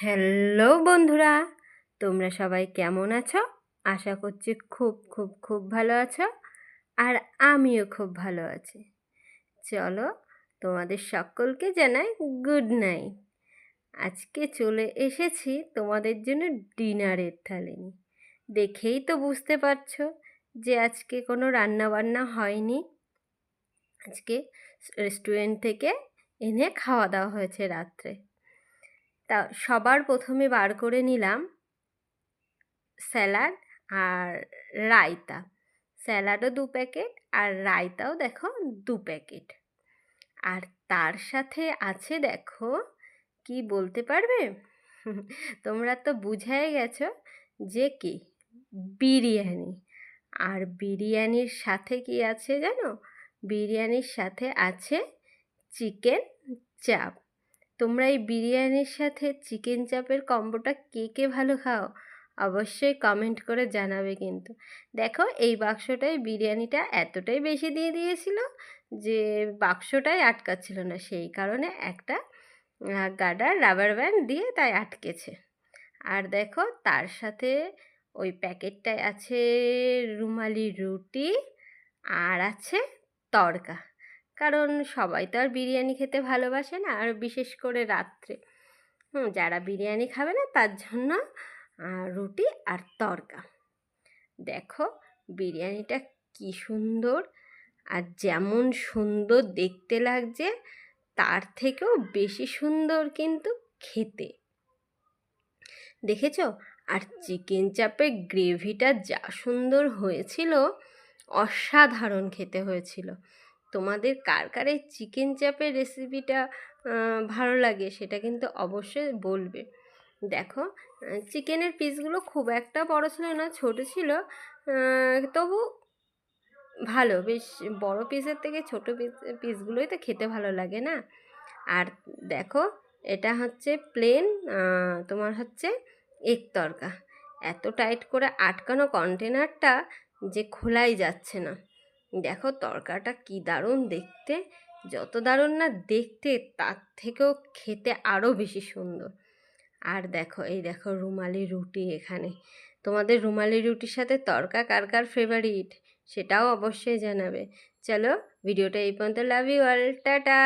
Hello বন্ধুরা, তোমরা সবাই কেমন আছো? আশা করছি খুব খুব খুব ভালো আছো আর আমিও খুব ভালো আছি। চলো তোমাদের সকলকে জানাই গুড নাইট। আজকে চলে এসেছি তোমাদের জন্য ডিনারের থালি দেখেই তো বুঝতে পারছ যে আজকে কোনো রান্না বান্না হয়নি। আজকে রেস্টুরেন্ট থেকে এনে খাওয়া দাওয়া হয়েছে রাত্রে। তা সবার প্রথমে বার করে নিলাম স্যালাড আর রায়তা। স্যালাডও দু প্যাকেট আর রায়তাও দেখো দু প্যাকেট। আর তার সাথে আছে দেখো, কি বলতে পারবে? তোমরা তো বুঝাই গেছো যে কি? বিরিয়ানি। আর বিরিয়ানির সাথে কি আছে জানো? বিরিয়ানির সাথে আছে চিকেন চাপ। তোমরা এই বিরিয়ানির সাথে চিকেন চাপের কম্বোটা কে কে ভালো খাও? অবশ্যই কমেন্ট করে জানাবে কিন্তু। দেখো, এই বাক্সটায় বিরিয়ানিটা এতটাই বেশি দিয়ে দিয়েছিল যে বাক্সটাই আটকাচ্ছিল না। সেই কারণে একটা গাডার রাবার ব্যান্ড দিয়ে তাই আটকেছে। আর দেখো, তার সাথে ওই প্যাকেটটায় আছে রুমালি রুটি আর আছে তড়কা। কারণ সবাই তো আর বিরিয়ানি খেতে ভালোবাসে না, আর বিশেষ করে রাত্রে। হুম, যারা বিরিয়ানি খাবে না তার জন্য রুটি আর তড়কা দেখো বিরিয়ানিটা কি সুন্দর, আর যেমন সুন্দর দেখতে লাগছে, তার থেকেও বেশি সুন্দর কিন্তু খেতে। দেখেছ? আর চিকেন চাপের গ্রেভিটা যা সুন্দর হয়েছিল, অসাধারণ খেতে হয়েছিল। তোমাদের কার কার এই চিকেন চাপের রেসিপিটা ভালো লাগে সেটা কিন্তু অবশ্যই বলবে। দেখো চিকেনের পিসগুলো খুব একটা বড় ছিল না, ছোট ছিল তবু ভালো। বেশ বড় পিসের থেকে ছোট পিস পিসগুলোই তো খেতে ভালো লাগে না? আর দেখো, এটা হচ্ছে প্লেন তোমার হচ্ছে এক তরকা। এত টাইট করে আটকানো কন্টেনারটা যে খোলাই যাচ্ছে না। দেখো তরকাটা কি দারুণ দেখতে। যত দারুণ না দেখতে, তার থেকেও খেতে আরও বেশি সুন্দর। আর দেখো, এই দেখো রুমালি রুটি এখানে। তোমাদের রুমালি রুটির সাথে তরকা কার কার ফেভারিট সেটাও অবশ্যই জানাবে। চলো, ভিডিওটা এই পর্যন্ত। Love you all tata!